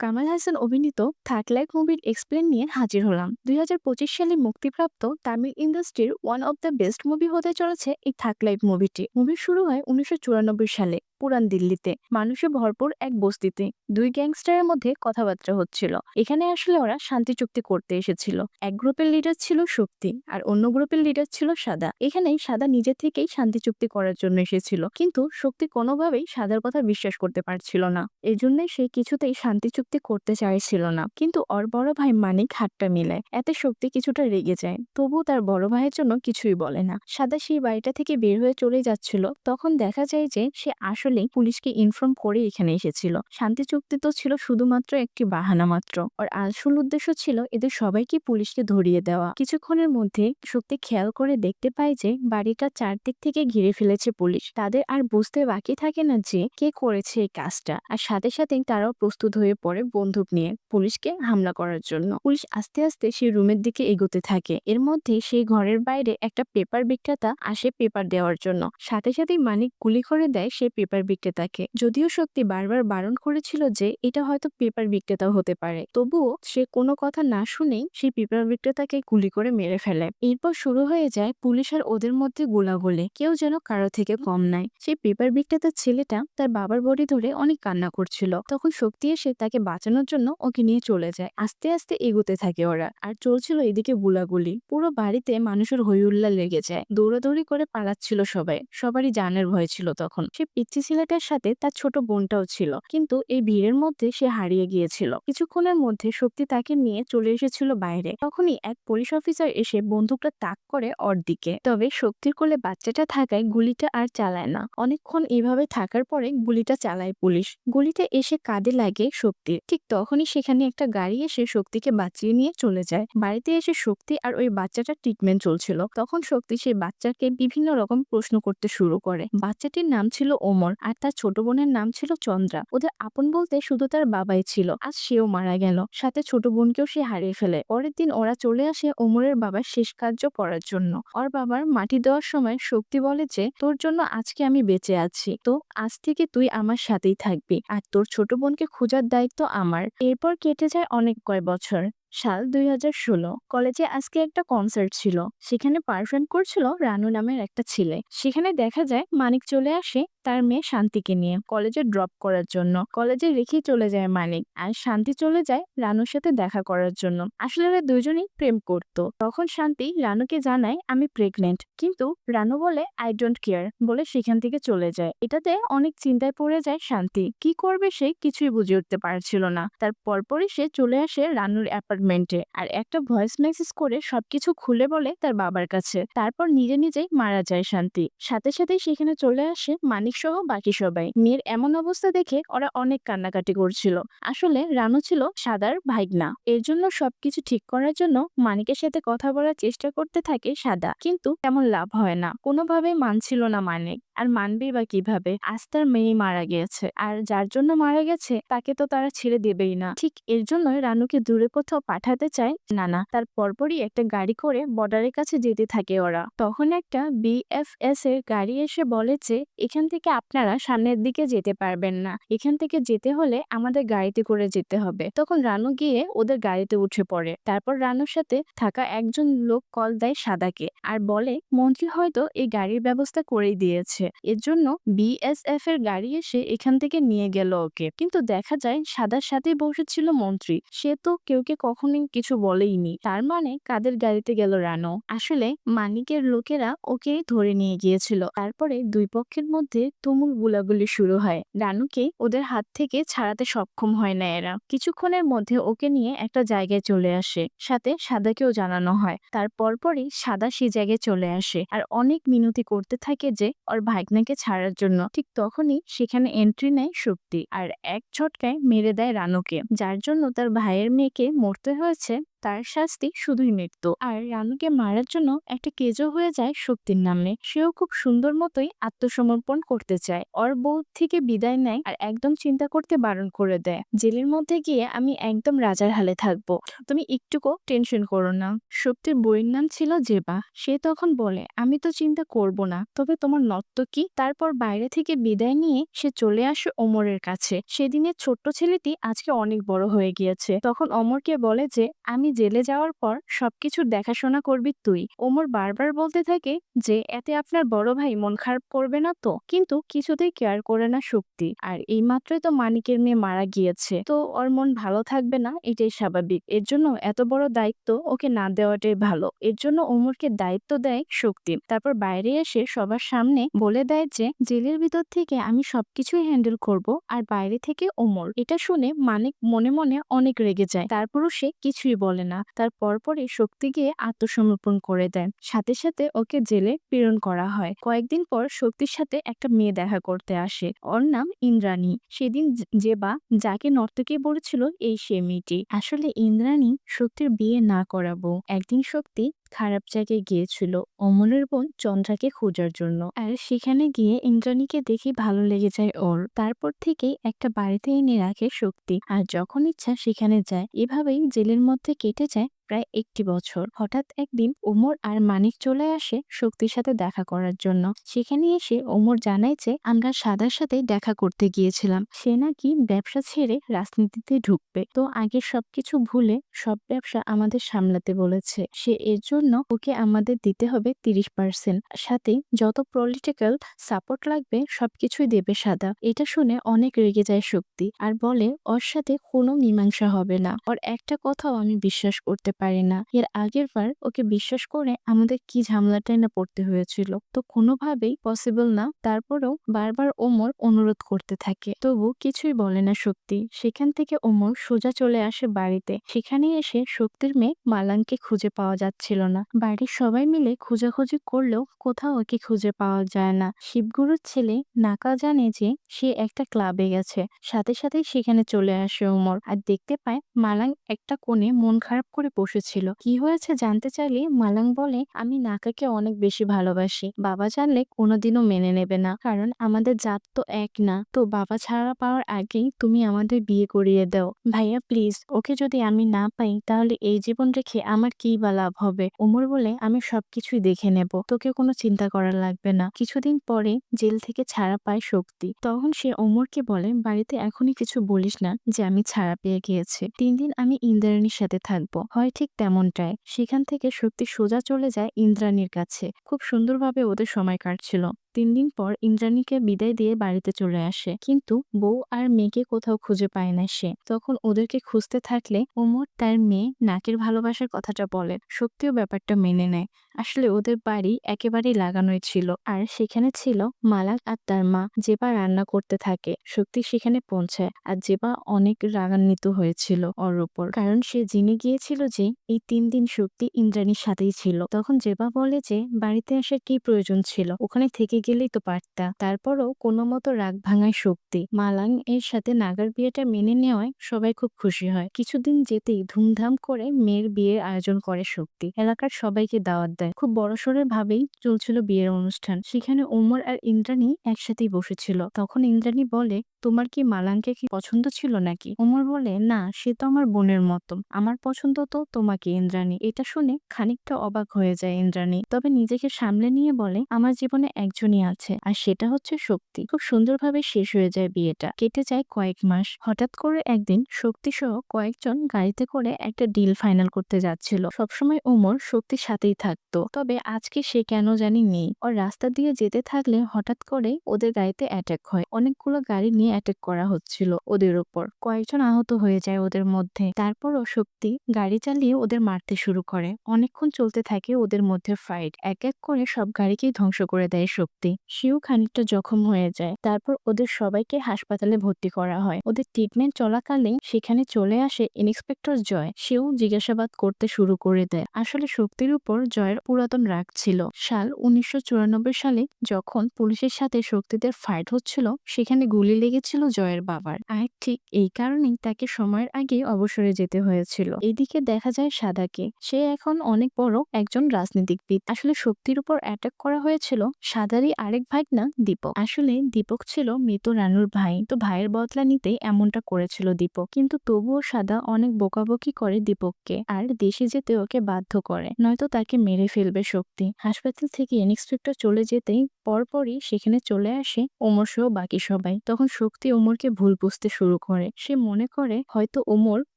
কামাল হাসান অভিনীত থাক লাইক মুভির এক্সপ্লেন নিয়ে হাজির হলাম। দুই হাজার পঁচিশ সালে মুক্তিপ্রাপ্ত তামিল ইন্ডাস্ট্রির one of the best movie হতে চলেছে এই থাক লাইফ মুভিটি মুভি শুরু হয় উনিশশো চুরানব্বই সালে। পুরান দিল্লিতে। মানুষে ভরপুর এক বস্তিতে। দুই গ্যাংস্টারের মধ্যে কথাবার্তা হচ্ছিল। এখানে আসলে ওরা শান্তি চুক্তি করতে এসেছিল। এক গ্রুপের লিডার ছিল শক্তি আর অন্য গ্রুপের লিডার ছিল সাদা। এখানেই সাদা নিজে থেকেই শান্তি চুক্তি করার জন্য এসেছিল। কিন্তু শক্তি কোনোভাবেই সাদার কথা বিশ্বাস করতে পারছিল না। এই জন্যই সে কিছুতেই শান্তি চুক্তি করতে চাইছিল না। কিন্তু ওর বড় ভাই মানিক হাতটা মিলায় এতে শক্তি কিছুটা রেগে যায়। তবু তার বড় ভাইয়ের জন্য কিছুই বলে না। সাদা সেই বাড়িটা থেকে বের হয়ে চলে যাচ্ছিল। তখন দেখা যায় যে সে আসলেই পুলিশকে ইনফর্ম করে এখানে এসেছিল। শান্তি চুক্তি তো ছিল শুধুমাত্র একটি বাহানা মাত্র। আর আসল উদ্দেশ্য ছিল এদের সবাইকে পুলিশকে ধরিয়ে দেওয়া। কিছুক্ষণের মধ্যে শক্তি খেয়াল করে দেখতে পায় যে, বাড়িটা চারদিক থেকে ঘিরে ফেলেছে পুলিশ। তাদের আর বুঝতে বাকি থাকে না যে, কে করেছে এই কাজটা। আর সাথে সাথেই তারাও প্রস্তুত হয়ে পড়ে বন্দুক নিয়ে পুলিশকে হামলা করার জন্য। পুলিশ আস্তে আস্তে সেই রুমের দিকে এগোতে থাকে। এর মধ্যে সেই ঘরের বাইরে একটা পেপার বিক্রেতা আসে পেপার দেওয়ার জন্য। সাথে সাথেই মানিক গুলি করে দেয় সেই পেপার বিক্রেতাকে। যদিও শক্তি বারবার বারণ করেছিল যে, এটা হয়তো পেপার বিক্রেতাও হতে পারে। তবুও সে কোনো কথা না শুনেই সেই পেপার বিক্রেতাকে গুলি করে মেরে ফেলে। এরপর শুরু হয়ে যায় পুলিশ আর ওদের মধ্যে গোলাগুলি কেউ যেন কারও থেকে কম নাই। সেই পেপার বিক্রেতার ছেলেটা তার বাবার বডি ধরে অনেক কান্না করছিল। তখন শক্তি এসে তাকে বাঁচানোর জন্য ওকে নিয়ে চলে যায়। আস্তে আস্তে এগোতে থাকে ওরা। আর চলছিল এদিকে গুলাগুলি। পুরো বাড়িতে মানুষের হইউল্লা লেগে যায়। দৌড়াদৌড়ি করে পালাচ্ছিল সবাই। সবারই জানের ভয় ছিল তখন। সে পিচ্ছি ছেলেটার সাথে তার ছোট বোনটাও ছিল। কিন্তু এই ভিড়ের মধ্যে সে হারিয়ে গিয়েছিল। কিছুক্ষণের মধ্যে শক্তি তাকে নিয়ে চলে এসেছিল বাইরে। তখনই এক পুলিশ অফিসার এসে বন্দুকটা তাক করে ওর দিকে। তবে শক্তির কোলে বাচ্চাটা থাকায় গুলিটা আর চালায় না। অনেকক্ষণ এভাবে থাকার পরে গুলিটা চালায় পুলিশ। গুলিটা এসে কাঁধে লাগে শক্তির ঠিক তখনই সেখানে একটা গাড়ি এসে শক্তিকে বাঁচিয়ে নিয়ে চলে যায়। বাড়িতে এসে শক্তি আর ওই বাচ্চাটার ট্রিটমেন্ট চলছিল। তখন শক্তি সেই বাচ্চাকে বিভিন্ন রকম প্রশ্ন করতে শুরু করে। বাচ্চাটির নাম ছিল ওমর। আর তার ছোট বোনের নাম ছিল চন্দ্রা। ওদের আপন বলতে শুধু তার বাবাই ছিল। আজ সেও মারা গেল। সাথে ছোট বোনকেও সে হারিয়ে ফেলে। পরের দিন ওরা চলে আসে ওমরের বাবার শেষ কার্য করার জন্য। ওর বাবার মাটি দেওয়ার সময় শক্তি বলে যে, তোর জন্য আজকে আমি বেঁচে আছি। তো আজ থেকে তুই আমার সাথেই থাকবি। আর তোর ছোট বোনকে খোঁজার দায়িত্ব আমার। এরপর কেটে যায় অনেক কয় বছর। সাল দুই হাজার ষোলো কলেজে আজকে একটা কনসার্ট ছিল। সেখানে পারফর্ম করছিল রানু নামের একটা ছেলে। সেখানে দেখা যায় মানিক চলে আসে তার মেয়ে শান্তিকে নিয়ে কলেজে ড্রপ করার জন্য। কলেজে রেখেই চলে যায় মানিক আর শান্তি চলে যায় রানুর সাথে দেখা করার জন্য। আসলে ওরা দুজনেই প্রেম করত। তখন শান্তি রানুকে জানায়, আমি প্রেগনেন্ট কিন্তু রানু বলে আই ডোন্ট কেয়ার বলে সেখান থেকে চলে যায়। এটাতে অনেক চিন্তায় পড়ে যায় শান্তি। কি করবে সে কিছুই বুঝে উঠতে পারছিল না। তার পরপরই সে চলে আসে রানুর অ্যাপার্টমেন্টে আর একটা ভয়েস মেসেজ করে সবকিছু খুলে বলে তার বাবার কাছে। তারপর নিজে নিজেই মারা যায় শান্তি। সাথে সাথেই সেখানে চলে আসে মানিক সহ বাকি সবাই। মেয়ের এমন অবস্থা দেখে ওরা অনেক কান্নাকাটি করছিল। আসলে রানু ছিল সাদার ভাইগনা এর জন্য সবকিছু ঠিক করার জন্য মানিকের সাথে কথা বলার চেষ্টা করতে থাকে সাদা। কিন্তু তেমন লাভ হয় না। কোনোভাবেই মানছিল না মানিক। আর মানবেই বা কীভাবে? আজ তার মেয়ে মারা গিয়েছে আর যার জন্য মারা গেছে, তাকে তো তারা ছেড়ে দেবেই না। ঠিক এর জন্যই রানুকে দূরে কোথাও পাঠাতে চায় নানা। তার পরপরই একটা গাড়ি করে বর্ডারের কাছে যেতে থাকে ওরা। তখন একটা বিএফএস এর গাড়ি এসে বলে যে, এখান থেকে আপনারা সামনের দিকে যেতে পারবেন না। এখান থেকে যেতে হলে আমাদের গাড়িতে করে যেতে হবে। তখন রানু গিয়ে ওদের গাড়িতে উঠে পড়ে। তারপর রানুর সাথে থাকা একজন লোক কল দেয় সাদাকে। আর বলে, মন্ত্রী হয়তো এই গাড়ির ব্যবস্থা করেই দিয়েছে। এর জন্য বিএসএফ এর গাড়ি এসে এখান থেকে নিয়ে গেল ওকে। কিন্তু দেখা যায় সাদার সাথেই বসেছিল মন্ত্রী। সে তো কেউকে কখনোই কিছু বলেইনি। তার মানে কাদের গাড়িতে গেল রানু? আসলে মানিকের লোকেরা ওকে ধরে নিয়ে গিয়েছিল। তারপরে দুই পক্ষের মধ্যে তুমুল গুলাগুলি শুরু হয়। রানুকে ওদের হাত থেকে ছাড়াতে সক্ষম হয় না এরা। কিছুক্ষণের মধ্যে ওকে নিয়ে একটা জায়গায় চলে আসে। সাথে সাদাকেও জানানো হয়। তার পরপরই সাদা সেই জায়গায় চলে আসে। আর অনেক মিনতি করতে থাকে যে, ওর ভাগ্নাকে ছাড়ার জন্য ঠিক তখনই সেখানে এন্ট্রি নেয় শক্তি আর এক ছটকায় মেরে দেয় রানুকে, যার জন্য তার ভাইয়ের মেয়েকে মরতে হয়েছে তার শাস্তি শুধুই মৃত্যু। আর রানুকে মারার জন্য একটা কেজও হয়ে যায় শক্তির নামে। সেও খুব সুন্দর মতোই আত্মসমর্পণ করতে চায়। ওর বউ থেকে বিদায় নেয় আর একদম চিন্তা করতে বারণ করে দেয়। জেলের মধ্যে গিয়ে আমি একদম রাজার হালে থাকব। তুমি একটুকু টেনশন করো না। শক্তির বইয়ের নাম ছিল জেবা। সে তখন বলে, আমি তো চিন্তা করব না। তবে তোমার নত্য কি? তারপর বাইরে থেকে বিদায় নিয়ে সে চলে আসে ওমরের কাছে। সেদিনের ছোট্ট ছেলেটি আজকে অনেক বড় হয়ে গিয়েছে। তখন অমরকে বলে যে, আমি জেলে যাওয়ার পর সবকিছুর দেখাশোনা করবি তুই। ওমর বারবার বলতে থাকে যে, এতে আপনার বড় ভাই মন খারাপ করবে না তো? কিন্তু কিছুতেই কেয়ার করে না শক্তি। আর এই মাত্রই তো মানিকের মেয়ে মারা গিয়েছে। তো ওর মন ভালো থাকবে না, এটাই স্বাভাবিক। এর জন্য এত বড় দায়িত্ব ওকে না দেওয়াটাই ভালো। এর জন্য ওমরকে দায়িত্ব দেয় শক্তি। তারপর বাইরে এসে সবার সামনে বলে দেয় যে, জেলের ভিতর থেকে আমি সবকিছুই হ্যান্ডেল করব, আর বাইরে থেকে ওমর। এটা শুনে মানিক মনে মনে অনেক রেগে যায়। তারপরও সে কিছুই বলে না। তার পরপরই শক্তি গিয়ে আত্মসমর্পণ করে দেন সাথে সাথে ওকে জেলে প্রেরণ করা হয়। কয়েকদিন পর শক্তির সাথে একটা মেয়ে দেখা করতে আসে। ওর নাম ইন্দ্রাণী। সেদিন যে- যে বা যাকে নর্তকী বলেছিল, এই সে মেয়েটি। আসলে ইন্দ্রাণী শক্তির বিয়ে না করাবো। একদিন শক্তি খারাপ জায়গায় গিয়েছিল অমলের বোন চন্দ্রাকে খোঁজার জন্য। আর সেখানে গিয়ে ইন্দ্রাণীকে দেখে ভালো লেগে যায় ওর। তারপর থেকেই একটা বাড়িতে এনে রাখে শক্তি। আর যখন ইচ্ছা সেখানে যায়। এভাবেই জেলের মধ্যে কেটে যায় প্রায় একটি বছর। হঠাৎ একদিন ওমর আর মানিক চলে আসে শক্তির সাথে দেখা করার জন্য। সেখানে এসে ওমর জানায় যে, আমরা সাদার সাথে দেখা করতে গিয়েছিলাম। সে নাকি ব্যবসা ছেড়ে রাজনীতিতে ঢুকবে। তো আগে সবকিছু ভুলে সব ব্যবসা আমাদের সামলাতে বলেছে। সে এর জন্য ওকে আমাদের দিতে হবে তিরিশ পার্সেন্ট। সাথে যত পলিটিক্যাল সাপোর্ট লাগবে সবকিছুই দেবে সাদা। এটা শুনে অনেক রেগে যায় শক্তি। আর বলে, ওর সাথে কোনো মীমাংসা হবে না। ওর একটা কথাও আমি বিশ্বাস করতে পারি না। এর আগের বার ওকে বিশ্বাস করে আমাদের কি ঝামেলাটাই না পড়তে হয়েছিল, তো কোনোভাবেই পসিবল না। তারপরেও বারবার ওমর অনুরোধ করতে থাকে। তবু কিছুই বলে না শক্তি সেখান থেকে ওমর সোজা চলে আসে বাড়িতে। সেখানে এসে শক্তির মেয়ে মালাংকে খুঁজে পাওয়া যাচ্ছিল না। বাড়ির সবাই মিলে খোঁজাখুঁজি করলেও কোথাও ওকে খুঁজে পাওয়া যায় না। শিবগুরুর ছেলে নাকা জানে যে সে একটা ক্লাবে গেছে। সাথে সাথেই সেখানে চলে আসে ওমর। আর দেখতে পায় মালাং একটা কোণে মন খারাপ করে বসেছিল। কি হয়েছে জানতে চাইলে মালাং বলে, আমি নাকাকে অনেক বেশি ভালোবাসি। বাবা জানলে কোনোদিনও মেনে নেবে না। কারণ আমাদের জাত তো এক না। তো বাবা ছাড়া পাওয়ার আগেই তুমি আমাদের বিয়ে করিয়ে দাও। ভাইয়া, প্লিজ, ওকে যদি আমি না পাই, তাহলে এই জীবন রেখে আমার কি বা লাভ হবে ওমর বলে, আমি সবকিছুই দেখে নেব। তোকে কোনো চিন্তা করা লাগবে না। কিছুদিন পরে জেল থেকে ছাড়া পায় শক্তি তখন সে ওমরকে বলে, বাড়িতে এখনই কিছু বলিস না যে আমি ছাড়া পেয়ে গিয়েছি। তিন দিন আমি ইন্দ্রাণীর সাথে থাকব। হয় ঠিক তেমনটাই। সেখান থেকে শক্তি সোজা চলে যায় ইন্দ্রাণীর কাছে। খুব সুন্দরভাবে ওদের সময় কাটছিল। তিন দিন পর ইন্দ্রাণীকে বিদায় দিয়ে বাড়িতে চলে আসে। কিন্তু বউ আর মেয়েকে কোথাও খুঁজে পায় না সে। তখন ওদেরকে খুঁজতে থাকলে ওমর তার মেয়ে নাকের ভালোবাসার কথাটা বলে। সত্যিও ব্যাপারটা মেনে নেয়। আসলে ওদের বাড়ি একেবারেই লাগানোই ছিল। আর সেখানে ছিল মালাক আর তার মা। জেবা রান্না করতে থাকে। শক্তি সেখানে পৌঁছায়। আর জেবা অনেক রাগান্বিত হয়েছিল ওর ওপর। কারণ সে জেনে গিয়েছিল যে এই তিন দিন শক্তি ইন্দ্রাণীর সাথেই ছিল। তখন জেবা বলে যে বাড়িতে আসার কি প্রয়োজন ছিল? ওখানে থেকে গেলেই তো পারতা। তারপরও কোনো মতো রাগ ভাঙায় শক্তি। মালাং এর সাথে নাগার বিয়েটা মেনে নেওয়ায় সবাই খুব খুশি হয়। কিছুদিন যেতেই ধুমধাম করে মেয়ের বিয়ের আয়োজন করে শক্তি। এলাকার সবাইকে দাওয়াত দেয়। খুব বড়সড় ভাবেই চলছিল বিয়ের অনুষ্ঠান। সেখানে ওমর আর ইন্দ্রাণী একসাথেই বসেছিল। তখন ইন্দ্রাণী বলে তোমার কি মালাঙ্কে কি পছন্দ ছিল নাকি? ওমর বলে, না, সে তো আমার বোনের মতো। আমার পছন্দ তো তোমাকে, ইন্দ্রাণী। এটা শুনে খানিকটা অবাক হয়ে যায় ইন্দ্রাণী। তবে নিজেকে সামলে নিয়ে বলে, আমার জীবনে একজনই আছে, আর সেটা হচ্ছে শক্তি। খুব সুন্দরভাবে শেষ হয়ে যায় বিয়েটা। কেটে যায় কয়েক মাস। হঠাৎ করে একদিন শক্তি সহ কয়েকজন গাড়িতে করে একটা ডিল ফাইনাল করতে যাচ্ছিল। সবসময় ওমর শক্তির সাথেই থাকতো। তবে আজকে সে কেন জানি নেই। ওর রাস্তা দিয়ে যেতে থাকলে হঠাৎ করে ওদের গাড়িতে অ্যাটাক হয়। অনেকগুলো গাড়ি নিয়ে অ্যাটাক করা হচ্ছিল ওদের উপর। কয়েকজন আহত হয়ে যায় ওদের মধ্যে। তারপরও শক্তি গাড়ি চালিয়ে ওদের মারতে শুরু করে। অনেকক্ষণ চলতে থাকে ওদের মধ্যে ফাইট এক এক করে সব গাড়িকেই ধ্বংস করে দেয় শক্তি। সেও খানিকটা জখম হয়ে যায়। তারপর ওদের সবাইকে হাসপাতালে ভর্তি করা হয়। ওদের ট্রিটমেন্ট চলাকালীন সেখানে চলে আসে ইন্সপেক্টর জয়। সেও জিজ্ঞাসাবাদ করতে শুরু করে দেয়। আসলে শক্তির উপর জয়ের পুরাতন রাগ ছিল। সাল উনিশশো চুরানব্বই সালে যখন পুলিশের সাথে শক্তিদের ফাইট হচ্ছিল, সেখানে গুলি লেগে গিয়েছিল জয়ের বাবার। আর ঠিক এই কারণেই তাকে সময়ের আগে অবসরে যেতে হয়েছিল। এদিকে দেখা যায় সাদাকে। সে এখন অনেক বড় একজন রাজনীতিকবিদ। আসলে শক্তির উপর অ্যাটাক করা হয়েছিল সাদারই আরেক ভাইকনা দীপক। আসলে দীপক ছিল মৃত রানুর ভাই। তো ভাইয়ের বদলা নিতেই এমনটা করেছিল দীপক। কিন্তু তবুও সাদা অনেক বোকাবকি করে দীপককে। আর দেশে যেতে ওকে বাধ্য করে। নয়তো তাকে মেরে ফেলবে শক্তি। হাসপাতাল থেকে ইন্সপেক্টর চলে যেতেই পরপরই সেখানে চলে আসে ওমর সহ বাকি সবাই। তখন শক্তি ওমরকে ভুল বুঝতে শুরু করে। সে মনে করে, হয়তো ওমর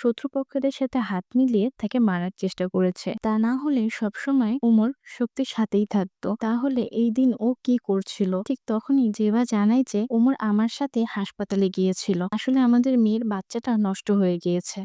শত্রুপক্ষদের সাথে হাত মিলিয়ে তাকে মারার চেষ্টা করেছে। তা না হলে সবসময় ওমর শক্তির সাথেই থাকতো। তাহলে এই দিন ও কি করছিল? ঠিক তখনই জেবা জানায় যে ওমর আমার সাথে হাসপাতালে গিয়েছিল। আসলে আমাদের মেয়ের বাচ্চাটা নষ্ট হয়ে গিয়েছে।